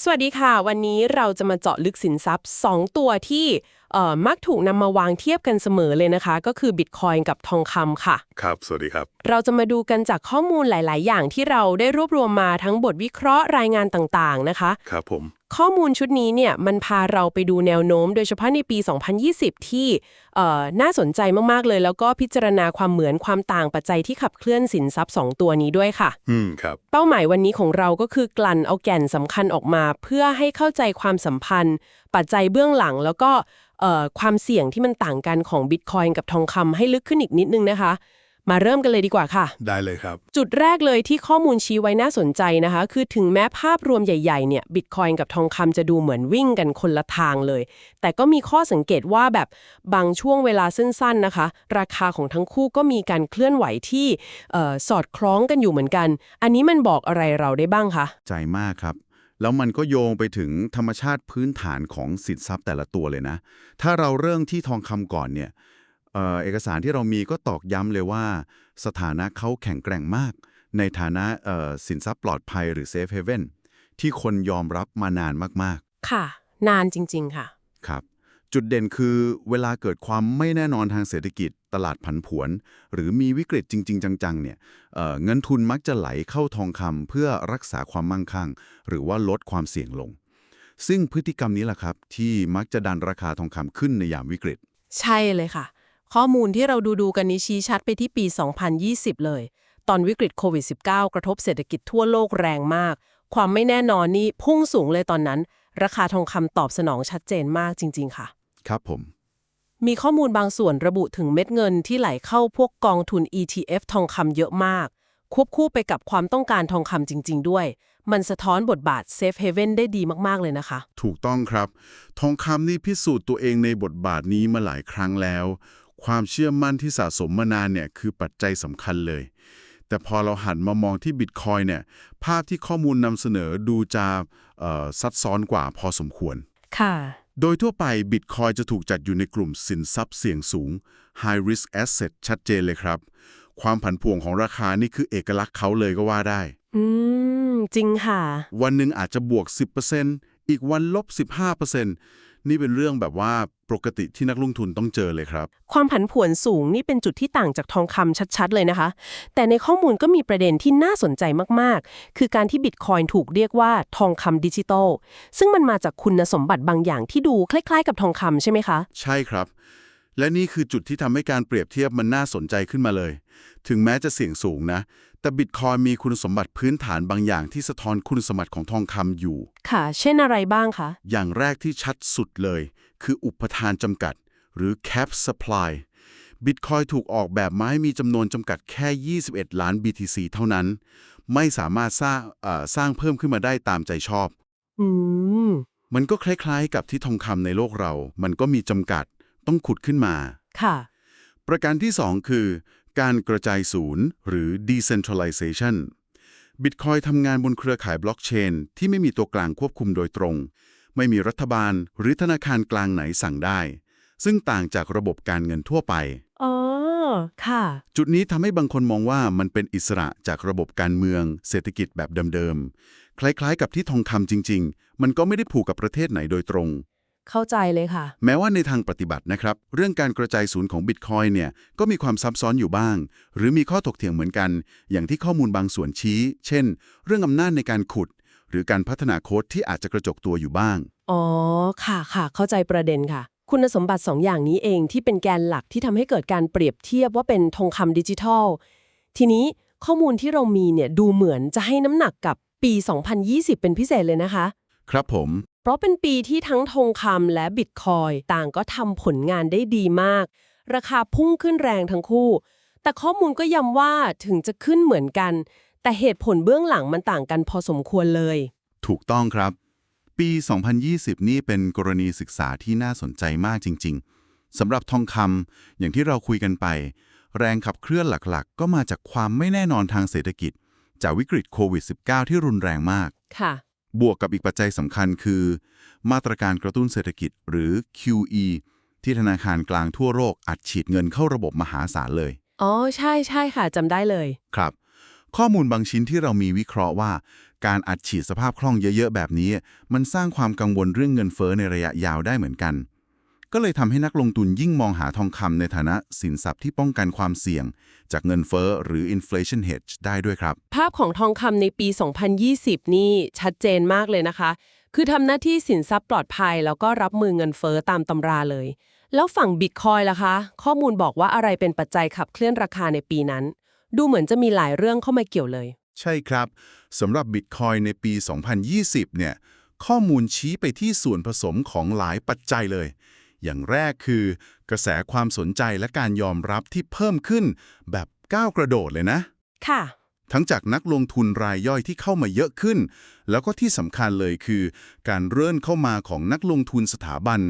สวัสดีค่ะ วันนี้เราจะมาเจาะลึกสินทรัพย์ 2 ตัวที่เอ่อมักถูกนำมาวางเทียบกันเสมอเลยนะคะ ก็คือบิตคอยกับทองคำค่ะ ครับ สวัสดีครับ เราจะมาดูกันจากข้อมูลหลาย ๆ อย่างที่เราได้รวบรวมมาทั้งบทวิเคราะห์รายงานต่าง ๆ นะคะ ครับผม ข้อมูลชุดนี้เนี่ยมันพาเราไปดูแนวโน้ม โดยเฉพาะในปี 2020 ที่เอ่อน่าสนใจมากๆเลย แล้วก็พิจารณาความเหมือนความต่างปัจจัยที่ขับเคลื่อนสินทรัพย์ 2 ตัวนี้ด้วยค่ะ อืมครับ เป้าหมายวันนี้ของเราก็คือกลั่นเอาแก่นสำคัญออกมา เพื่อให้เข้าใจความสัมพันธ์ ปัจจัยเบื้องหลังแล้วก็เอ่อความเสี่ยงที่มันต่างกันของบิตคอยกับทองคำให้ลึกขึ้นอีกนิดนึงนะคะ มาเริ่มกันเลยดีกว่าค่ะ ได้เลยครับ จุดแรกเลยที่ข้อมูลชี้ไว้น่าสนใจนะคะ คือถึงแม้ภาพรวมใหญ่ๆเนี่ยบิตคอยกับทองคำจะดูเหมือนวิ่งกันคนละทางเลย แต่ก็มีข้อสังเกตว่าแบบบางช่วงเวลาสั้นๆนะคะ ราคาของทั้งคู่ก็มีการเคลื่อนไหวที่เอ่อสอดคล้องกันอยู่เหมือนกัน อันนี้มันบอกอะไรเราได้บ้างคะใจมากครับแล้วมันก็โยงไปถึงธรรมชาติพื้นฐานของสินทรัพย์แต่ละตัวเลยนะ ถ้าเราเริ่มที่ทองคำก่อนเนี่ย เอ่อเอกสารที่เรามีก็ตอกย้ำเลยว่า สถานะเขาแข็งแกร่งมาก ในฐานะเอ่อสินทรัพย์ปลอดภัยหรือ safe haven ที่คนยอมรับมานานมากค่ะ นานจริง ๆ ค่ะๆครับ จุดเด่นคือเวลาเกิดความไม่แน่นอนทางเศรษฐกิจ ตลาดผันผวน หรือมีวิกฤตจริง ๆ จัง ๆ เนี่ยเอ่อเงินทุนมักจะไหลเข้าทองคำเพื่อรักษาความมั่งคั่ง หรือว่าลดความเสี่ยงลง ซึ่งพฤติกรรมนี้แหละครับที่มักจะดันราคาทองคำขึ้นในยามวิกฤต ใช่เลยค่ะ ข้อมูลที่เราดูดูๆกันนี้ชี้ชัดไปที่ปี 2020 เลย ตอนวิกฤตโควิด -19 กระทบเศรษฐกิจทั่วโลกแรงมาก ความไม่แน่นอนนี่พุ่งสูงเลยตอนนั้น ราคาทองคำตอบสนองชัดเจนมากจริง ๆ ค่ะ ครับผม มีข้อมูลบางส่วนระบุถึงเม็ดเงินที่ไหลเข้าพวกกองทุน ETF ทองคำเยอะมาก ควบคู่ไปกับความต้องการทองคำจริง ๆ ด้วย มันสะท้อนบทบาท Safe Haven ได้ดีมากๆเลยนะคะ ถูกต้องครับ ทองคำนี่พิสูจน์ตัวเองในบทบาทนี้มาหลายครั้งแล้ว ความเชื่อมั่นที่สะสมมานานเนี่ยคือปัจจัยสำคัญเลย แต่พอเราหันมามองที่บิตคอยน์เนี่ยภาพที่ข้อมูลนำเสนอดูจะเอ่อซับซ้อนกว่าพอสมควร ค่ะ โดยทั่วไปบิตคอยจะถูกจัดอยู่ในกลุ่มสินทรัพย์เสี่ยงสูง High Risk Asset ชัดเจนเลยครับ ความผันผวนของราคานี่คือเอกลักษณ์เขาเลยก็ว่าได้ อืม จริงค่ะ วันหนึ่งอาจจะบวก 10%อีกวันลบ 15% นี่เป็นเรื่องแบบว่าปกติที่นักลงทุนต้องเจอเลยครับ ความผันผวนสูงนี่เป็นจุดที่ต่างจากทองคำชัดๆ เลยนะคะ แต่ในข้อมูลก็มีประเด็นที่น่าสนใจมากๆ คือการที่บิตคอยน์ถูกเรียกว่าทองคำดิจิตอลซึ่งมันมาจากคุณสมบัติบางอย่างที่ดูคล้ายๆ กับทองคำใช่ไหมคะ ใช่ครับ และนี่คือจุดที่ทำให้การเปรียบเทียบมันน่าสนใจขึ้นมาเลย ถึงแม้จะเสี่ยงสูงนะ แต่บิตคอยมีคุณสมบัติพื้นฐานบางอย่างที่สะท้อนคุณสมบัติของทองคำอยู่ ค่ะ เช่นอะไรบ้างคะ อย่างแรกที่ชัดสุดเลย คืออุปทานจำกัด หรือ cap supply บิตคอยถูกออกแบบมาให้มีจำนวนจำกัดแค่ 21 ล้าน BTC เท่านั้น ไม่สามารถสร้างเอ่อสร้างเพิ่มขึ้นมาได้ตามใจชอบ อืม มันก็คล้ายๆ กับที่ทองคำในโลกเรา มันก็มีจำกัด ต้องขุดขึ้นมา ค่ะ ประการที่ 2 คือ การกระจายศูนย์ หรือ decentralization Bitcoin ทำงานบนเครือข่ายบล็อกเชน ที่ไม่มีตัวกลางควบคุมโดยตรง ไม่มีรัฐบาลหรือธนาคารกลางไหนสั่งได้ ซึ่งต่างจากระบบการเงินทั่วไป อ๋อ ค่ะ จุดนี้ทำให้บางคนมองว่ามันเป็นอิสระจากระบบการเมือง เศรษฐกิจแบบเดิมๆ คล้ายๆ กับที่ทองคำจริง ๆ มันก็ไม่ได้ผูกกับประเทศไหนโดยตรง เข้าใจเลยค่ะ แม้ว่าในทางปฏิบัตินะครับ เรื่องการกระจายศูนย์ของบิตคอยเนี่ยก็มีความซับซ้อนอยู่บ้าง หรือมีข้อถกเถียงเหมือนกัน อย่างที่ข้อมูลบางส่วนชี้ เช่น เรื่องอำนาจในการขุด หรือการพัฒนาโค้ดที่อาจจะกระจกตัวอยู่บ้าง อ๋อ ค่ะค่ะ เข้าใจประเด็นค่ะ คุณสมบัติ 2 อย่างนี้เองที่เป็นแกนหลักที่ทำให้เกิดการเปรียบเทียบว่าเป็นทองคำดิจิทัล ทีนี้ข้อมูลที่เรามีเนี่ยดูเหมือนจะให้น้ำหนักกับปี 2020 เป็นพิเศษเลยนะคะ ครับผม เพราะเป็นปีที่ทั้งทองคำและบิตคอยต่างก็ทำผลงานได้ดีมาก ราคาพุ่งขึ้นแรงทั้งคู่ แต่ข้อมูลก็ย้ำว่าถึงจะขึ้นเหมือนกัน แต่เหตุผลเบื้องหลังมันต่างกันพอสมควรเลย ถูกต้องครับ ปี 2020 นี่เป็นกรณีศึกษาที่น่าสนใจมากจริง ๆสำหรับทองคำอย่างที่เราคุยกันไป แรงขับเคลื่อนหลักๆ ก็มาจากความไม่แน่นอนทางเศรษฐกิจ จากวิกฤตโควิด -19 ที่รุนแรงมากค่ะ บวกกับอีกปัจจัยสำคัญคือ มาตรการกระตุ้นเศรษฐกิจหรือ QE ที่ธนาคารกลางทั่วโลกอัดฉีดเงินเข้าระบบมหาศาลเลย อ๋อ ใช่ใช่ค่ะจำได้เลย ครับ ข้อมูลบางชิ้นที่เรามีวิเคราะห์ว่า การอัดฉีดสภาพคล่องเยอะ ๆ แบบนี้ มันสร้างความกังวลเรื่องเงินเฟ้อในระยะยาวได้เหมือนกัน ก็เลยทำให้นักลงทุนยิ่งมองหาทองคำในฐานะสินทรัพย์ที่ป้องกันความเสี่ยง จากเงินเฟ้อหรือ inflation hedge ได้ด้วยครับ ภาพของทองคำในปี 2020 นี่ชัดเจนมากเลยนะคะ คือทำหน้าที่สินทรัพย์ปลอดภัย แล้วก็รับมือเงินเฟ้อตามตำราเลย แล้วฝั่งบิตคอยล่ะคะ ข้อมูลบอกว่าอะไรเป็นปัจจัยขับเคลื่อนราคาในปีนั้น ดูเหมือนจะมีหลายเรื่องเข้ามาเกี่ยวเลย ใช่ครับสำหรับ Bitcoin ในปี 2020 เนี่ยข้อมูลชี้ไปที่ส่วนผสมของหลายปัจจัยเลย อย่างแรกคือ กระแสความสนใจและการยอมรับที่เพิ่มขึ้น แบบก้าวกระโดดเลยนะ ค่ะ ทั้งจากนักลงทุนรายย่อยที่เข้ามาเยอะขึ้น แล้วก็ที่สำคัญเลยคือ การเริ่นเข้ามาของนักลงทุนสถาบัน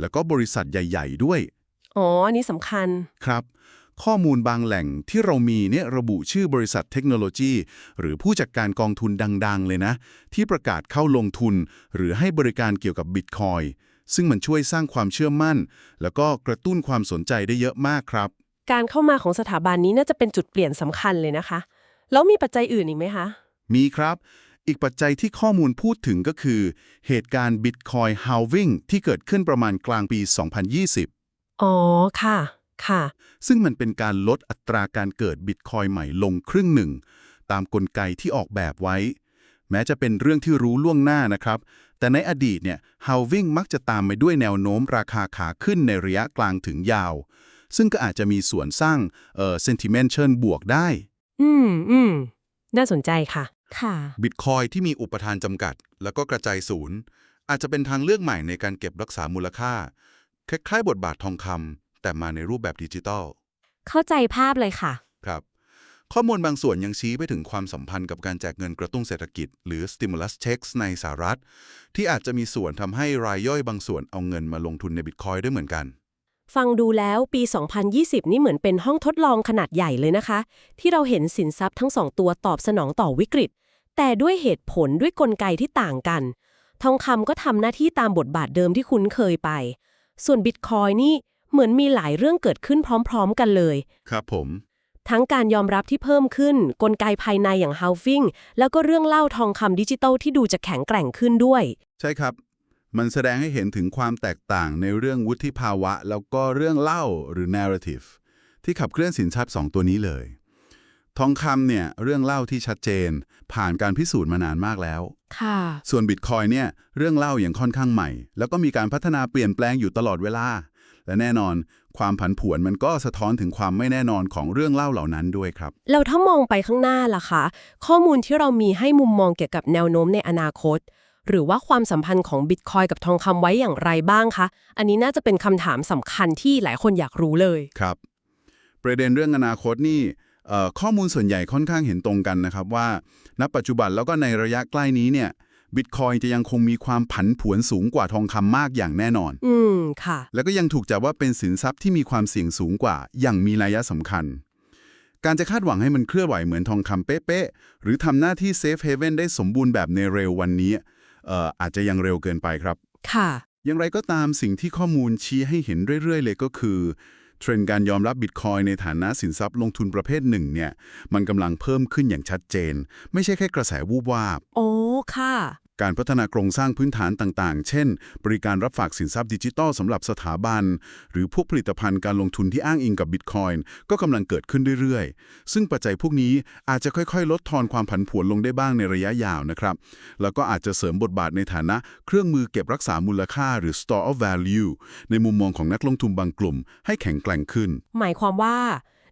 แล้วก็บริษัทใหญ่ ๆ ด้วย อ๋อ อันนี้สำคัญ ครับ ข้อมูลบางแหล่งที่เรามีเนี่ยระบุชื่อบริษัทเทคโนโลยี หรือผู้จัดการกองทุนดัง ๆ เลยนะ ที่ประกาศเข้าลงทุน หรือให้บริการเกี่ยวกับบิตคอย ซึ่งมันช่วยสร้างความเชื่อมั่น แล้วก็กระตุ้นความสนใจได้เยอะมากครับ การเข้ามาของสถาบันนี้น่าจะเป็นจุดเปลี่ยนสำคัญเลยนะคะ แล้วมีปัจจัยอื่นอีกไหมคะ มีครับ อีกปัจจัยที่ข้อมูลพูดถึงก็คือ เหตุการณ์ Bitcoin halving ที่เกิดขึ้นประมาณกลางปี 2020 อ๋อค่ะ ค่ะ ซึ่งมันเป็นการลดอัตราการเกิด Bitcoin ใหม่ลงครึ่งหนึ่ง ตามกลไกที่ออกแบบไว้ แม้จะเป็นเรื่องที่รู้ล่วงหน้านะครับ แต่ในอดีตเนี่ย halving มักจะตามไปด้วยแนวโน้มราคาขาขึ้นในระยะกลางถึงยาว ซึ่งก็อาจจะมีส่วนสร้างเอ่อ sentiment เชิญบวกได้ อืมอืมน่าสนใจค่ะ ค่ะ บิตคอยที่มีอุปทานจำกัด แล้วก็กระจายศูนย์ อาจจะเป็นทางเลือกใหม่ในการเก็บรักษามูลค่า คล้ายๆ บทบาททองคำแต่มาในรูปแบบดิจิทัลเข้าใจภาพเลยค่ะครับ ข้อมูลบางส่วนยังชี้ไปถึงความสัมพันธ์กับการแจกเงินกระตุ้นเศรษฐกิจ หรือ stimulus checks ในสหรัฐ ที่อาจจะมีส่วนทำให้รายย่อยบางส่วนเอาเงินมาลงทุนในบิตคอยด้วยเหมือนกัน ฟังดูแล้วปี 2020 นี่เหมือนเป็นห้องทดลองขนาดใหญ่เลยนะคะ ที่เราเห็นสินทรัพย์ทั้งสองตัวตอบสนองต่อวิกฤต แต่ด้วยเหตุผลด้วยกลไกที่ต่างกัน ทองคำก็ทำหน้าที่ตามบทบาทเดิมที่คุ้นเคยไป ส่วนบิตคอยนี่เหมือนมีหลายเรื่องเกิดขึ้นพร้อม ๆ กันเลย ครับผม ทั้งการยอมรับที่เพิ่มขึ้น กลไกภายในอย่าง halving แล้วก็เรื่องเล่าทองคำดิจิตอลที่ดูจะแข็งแกร่งขึ้นด้วย ใช่ครับ มันแสดงให้เห็นถึงความแตกต่างในเรื่องวุฒิภาวะ แล้วก็เรื่องเล่าหรือ narrative ที่ขับเคลื่อนสินทรัพย์สองตัวนี้เลย ทองคำเนี่ยเรื่องเล่าที่ชัดเจน ผ่านการพิสูจน์มานานมากแล้ว ค่ะ ส่วนบิตคอยเนี่ยเรื่องเล่าอย่างค่อนข้างใหม่ แล้วก็มีการพัฒนาเปลี่ยนแปลงอยู่ตลอดเวลา และแน่นอนความผันผวนมันก็สะท้อนถึงความไม่แน่นอนของเรื่องเล่าเหล่านั้นด้วยครับแล้วถ้ามองไปข้างหน้าล่ะคะ ข้อมูลที่เรามีให้มุมมองเกี่ยวกับแนวโน้มในอนาคต หรือว่าความสัมพันธ์ของบิตคอยกับทองคำไว้อย่างไรบ้างคะ อันนี้น่าจะเป็นคำถามสำคัญที่หลายคนอยากรู้เลยครับ ประเด็นเรื่องอนาคตนี่เอ่อข้อมูลส่วนใหญ่ค่อนข้างเห็นตรงกันนะครับว่า ณ ปัจจุบันแล้วก็ในระยะใกล้นี้เนี่ย บิตคอยจะยังคงมีความผันผวนสูงกว่าทองคำมากอย่างแน่นอน อืม ค่ะ แล้วก็ยังถูกจับว่าเป็นสินทรัพย์ที่มีความเสี่ยงสูงกว่า อย่างมีนัยสำคัญ การจะคาดหวังให้มันเคลื่อนไหวเหมือนทองคำเป๊ะๆ หรือทำหน้าที่เซฟเฮเว่นได้สมบูรณ์แบบในเร็ววันนี้เอ่ออาจจะยังเร็วเกินไปครับ ค่ะ อย่างไรก็ตามสิ่งที่ข้อมูลชี้ให้เห็นเรื่อยๆ เลยก็คือเทรนด์การยอมรับบิตคอยในฐานะสินทรัพย์ลงทุนประเภทหนึ่งเนี่ย มันกำลังเพิ่มขึ้นอย่างชัดเจน ไม่ใช่แค่กระแสวูบวาบโอ้ ค่ะ การพัฒนาโครงสร้างพื้นฐานต่างๆ เช่น บริการรับฝากสินทรัพย์ดิจิทัลสำหรับสถาบัน หรือพวกผลิตภัณฑ์การลงทุนที่อ้างอิงกับบิตคอยน์ก็กำลังเกิดขึ้นเรื่อยๆ ซึ่งปัจจัยพวกนี้อาจจะค่อยๆ ลดทอนความผันผวนลงได้บ้างในระยะยาวนะครับ แล้วก็อาจจะเสริมบทบาทในฐานะเครื่องมือเก็บรักษามูลค่าหรือ store of value ในมุมมองของนักลงทุนบางกลุ่ม ให้แข็งแกร่งขึ้น หมายความว่า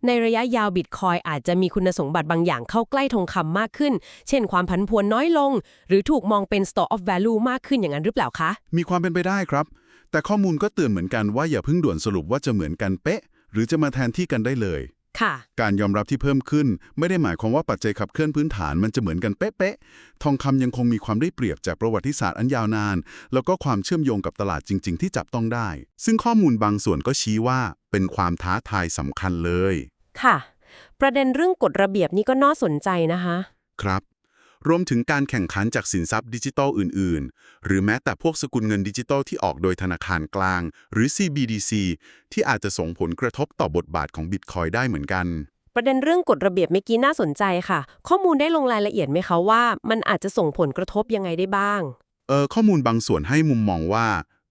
ในระยะยาวบิตคอยอาจจะมีคุณสมบัติบางอย่างเข้าใกล้ทองคำมากขึ้น เช่นความผันผวนน้อยลง หรือถูกมองเป็น store of value มากขึ้นอย่างนั้นหรือเปล่าคะ มีความเป็นไปได้ครับ แต่ข้อมูลก็เตือนเหมือนกันว่าอย่าเพิ่งด่วนสรุปว่าจะเหมือนกันเป๊ะ หรือจะมาแทนที่กันได้เลย ค่ะ การยอมรับที่เพิ่มขึ้น ไม่ได้หมายความว่าปัจจัยขับเคลื่อนพื้นฐานมันจะเหมือนกันเป๊ะๆ ทองคำยังคงมีความได้เปรียบจากประวัติศาสตร์อันยาวนาน แล้วก็ความเชื่อมโยงกับตลาดจริง ๆ ที่จับต้องได้ ซึ่งข้อมูลบางส่วนก็ชี้ว่าเป็นความท้าทายสำคัญเลย ค่ะ ประเด็นเรื่องกฎระเบียบนี่ก็น่าสนใจนะคะ ครับ รวมถึงการแข่งขันจากสินทรัพย์ดิจิทัลอื่น ๆ หรือแม้แต่พวกสกุลเงินดิจิทัลที่ออกโดยธนาคารกลาง หรือ CBDC ที่อาจจะส่งผลกระทบต่อบทบาทของบิตคอยได้เหมือนกันประเด็นเรื่องกฎระเบียบเมื่อกี้น่าสนใจค่ะ ข้อมูลได้ลงรายละเอียดไหมคะว่า มันอาจจะส่งผลกระทบยังไงได้บ้าง เออข้อมูลบางส่วนให้มุมมองว่า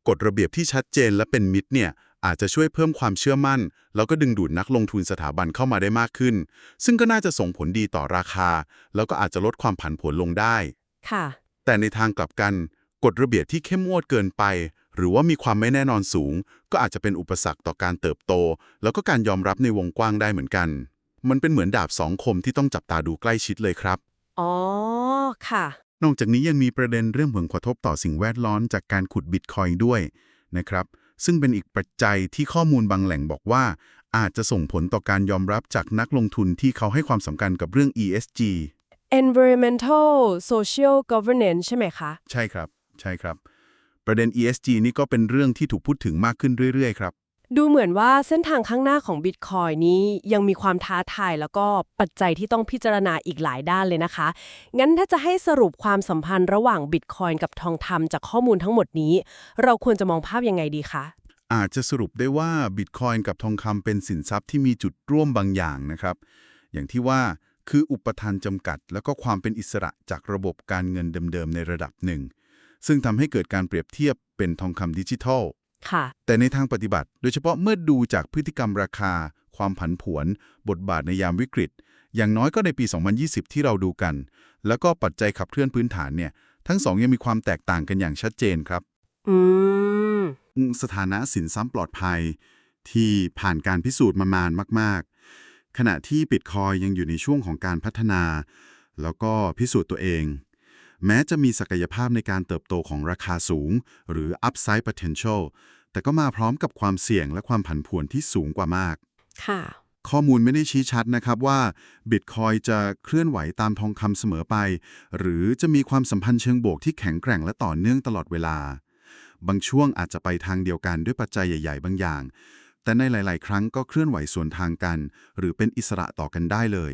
กฎระเบียบที่ชัดเจนและเป็นมิตรเนี่ย อาจจะช่วยเพิ่มความเชื่อมั่น แล้วก็ดึงดูดนักลงทุนสถาบันเข้ามาได้มากขึ้น ซึ่งก็น่าจะส่งผลดีต่อราคา แล้วก็อาจจะลดความผันผวนลงได้ ค่ะ แต่ในทางกลับกัน กฎระเบียบที่เข้มงวดเกินไป หรือว่ามีความไม่แน่นอนสูง ก็อาจจะเป็นอุปสรรคต่อการเติบโต แล้วก็การยอมรับในวงกว้างได้เหมือนกัน มันเป็นเหมือนดาบสองคมที่ต้องจับตาดูใกล้ชิดเลยครับ อ๋อ ค่ะ นอกจากนี้ยังมีประเด็นเรื่องผลกระทบต่อสิ่งแวดล้อมจากการขุดบิตคอยน์ด้วยนะครับ ซึ่งเป็นอีกปัจจัยที่ข้อมูลบางแหล่งบอกว่า อาจจะส่งผลต่อการยอมรับจากนักลงทุนที่เขาให้ความสำคัญกับเรื่อง ESG environmental social governance ใช่ไหมคะ ใช่ครับ ใช่ครับ ประเด็น ESG นี่ก็เป็นเรื่องที่ถูกพูดถึงมากขึ้นเรื่อยๆ ครับ ดูเหมือนว่าเส้นทางข้างหน้าของ Bitcoin นี้ยังมีความท้าทายแล้วก็ปัจจัยที่ต้องพิจารณาอีกหลายด้านเลยนะคะ งั้นถ้าจะให้สรุปความสัมพันธ์ระหว่าง Bitcoin กับทองคำจากข้อมูลทั้งหมดนี้ เราควรจะมองภาพยังไงดีคะอาจจะสรุปได้ว่าบิตคอยกับทองคำเป็นสินทรัพย์ที่มีจุดร่วมบางอย่างนะครับ อย่างที่ว่าคืออุปทานจำกัด แล้วก็ความเป็นอิสระจากระบบการเงินเดิมๆในระดับหนึ่งซึ่งทำให้เกิดการเปรียบเทียบเป็นทองคำดิจิทัล ค่ะ แต่ในทางปฏิบัติ โดยเฉพาะเมื่อดูจากพฤติกรรมราคา ความผันผวน บทบาทในยามวิกฤต อย่างน้อยก็ในปี 2020 ที่เราดูกัน แล้วก็ปัจจัยขับเคลื่อนพื้นฐานเนี่ย ทั้งสองยังมีความแตกต่างกันอย่างชัดเจนครับ อืม สถานะสินทรัพย์ปลอดภัย ที่ผ่านการพิสูจน์มานานมาก ๆ ขณะที่บิตคอยยังอยู่ในช่วงของการพัฒนา แล้วก็พิสูจน์ตัวเอง แม้จะมีศักยภาพในการเติบโตของราคาสูง หรือ upside potential แต่ก็มาพร้อมกับความเสี่ยงและความผันผวนที่สูงกว่ามาก ค่ะ ข้อมูลไม่ได้ชี้ชัดนะครับว่าบิตคอยจะเคลื่อนไหวตามทองคำเสมอไป หรือจะมีความสัมพันธ์เชิงบวกที่แข็งแกร่งและต่อเนื่องตลอดเวลา บางช่วงอาจจะไปทางเดียวกันด้วยปัจจัยใหญ่ ๆ บางอย่าง แต่ในหลาย ๆ ครั้งก็เคลื่อนไหวสวนทางกัน หรือเป็นอิสระต่อกันได้เลย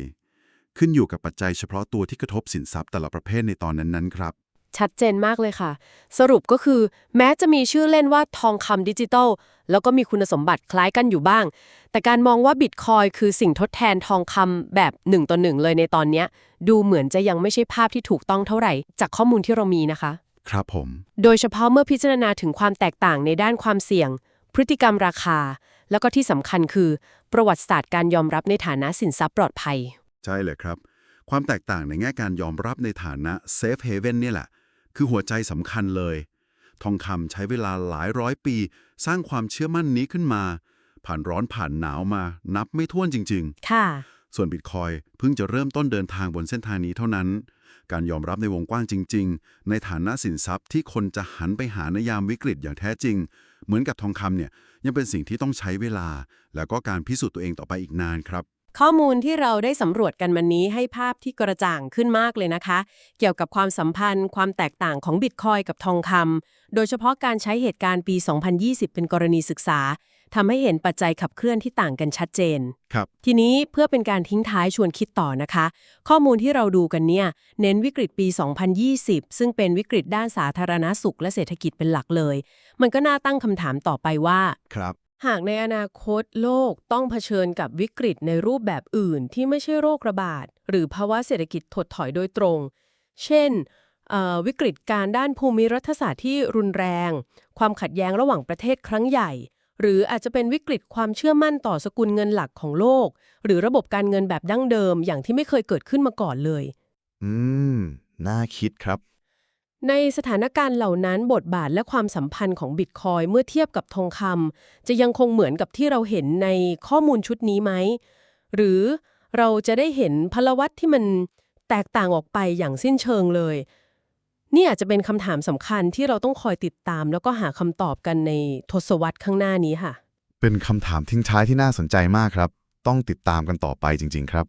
ขึ้นอยู่กับปัจจัยเฉพาะตัวที่กระทบสินทรัพย์แต่ละประเภทในตอนนั้นๆ ครับ ชัดเจนมากเลยค่ะ สรุปก็คือ แม้จะมีชื่อเล่นว่าทองคำดิจิทัลแล้วก็มีคุณสมบัติคล้ายกันอยู่บ้าง แต่การมองว่าบิตคอยคือสิ่งทดแทนทองคำแบบหนึ่งต่อหนึ่งเลยในตอนเนี้ย ดูเหมือนจะยังไม่ใช่ภาพที่ถูกต้องเท่าไหร่ จากข้อมูลที่เรามีนะคะ ครับผม โดยเฉพาะเมื่อพิจารณาถึงความแตกต่างในด้านความเสี่ยง พฤติกรรมราคา แล้วก็ที่สำคัญคือ ประวัติศาสตร์การยอมรับในฐานะสินทรัพย์ปลอดภัย ใช่เลยครับ ความแตกต่างในแง่การยอมรับในฐานะ Safe Haven เนี่ยแหละ คือหัวใจสำคัญเลย ทองคำใช้เวลาหลายร้อยปี สร้างความเชื่อมั่นนี้ขึ้นมา ผ่านร้อนผ่านหนาวมานับไม่ถ้วนจริงค่ะๆส่วนบิตคอยเพิ่งจะเริ่มต้นเดินทางบนเส้นทางนี้เท่านั้น การยอมรับในวงกว้างจริง ๆ ในฐานะสินทรัพย์ที่คนจะหันไปหาในยามวิกฤตอย่างแท้จริง เหมือนกับทองคำเนี่ยยังเป็นสิ่งที่ต้องใช้เวลา แล้วก็การพิสูจน์ตัวเองต่อไปอีกนานครับ ข้อมูลที่เราได้สำรวจกันวันนี้ให้ภาพที่กระจ่างขึ้นมากเลยนะคะ เกี่ยวกับความสัมพันธ์ ความแตกต่างของบิตคอยกับทองคำโดยเฉพาะการใช้เหตุการณ์ปี 2020 เป็นกรณีศึกษาทำให้เห็นปัจจัยขับเคลื่อนที่ต่างกันชัดเจน ครับ ทีนี้เพื่อเป็นการทิ้งท้ายชวนคิดต่อนะคะ ข้อมูลที่เราดูกันเนี่ย เน้นวิกฤตปี 2020 ซึ่งเป็นวิกฤตด้านสาธารณสุขและเศรษฐกิจเป็นหลักเลย มันก็น่าตั้งคำถามต่อไปว่า ครับ หากในอนาคตโลกต้องเผชิญกับวิกฤตในรูปแบบอื่นที่ไม่ใช่โรคระบาด หรือภาวะเศรษฐกิจถดถอยโดยตรง เช่นวิกฤตการด้านภูมิรัฐศาสตร์ที่รุนแรง ความขัดแย้งระหว่างประเทศครั้งใหญ่ หรืออาจจะเป็นวิกฤตความเชื่อมั่นต่อสกุลเงินหลักของโลก หรือระบบการเงินแบบดั้งเดิมอย่างที่ไม่เคยเกิดขึ้นมาก่อนเลย อืม น่าคิดครับ ในสถานการณ์เหล่านั้นบทบาทและความสัมพันธ์ของบิตคอยเมื่อเทียบกับทองคำจะยังคงเหมือนกับที่เราเห็นในข้อมูลชุดนี้ไหม หรือเราจะได้เห็นพลวัตที่มันแตกต่างออกไปอย่างสิ้นเชิงเลย นี่อาจจะเป็นคำถามสำคัญที่เราต้องคอยติดตาม แล้วก็หาคำตอบกันในทศวรรษข้างหน้านี้ค่ะ เป็นคำถามทิ้งท้ายที่น่าสนใจมากครับ ต้องติดตามกันต่อไปจริง ๆ ครับ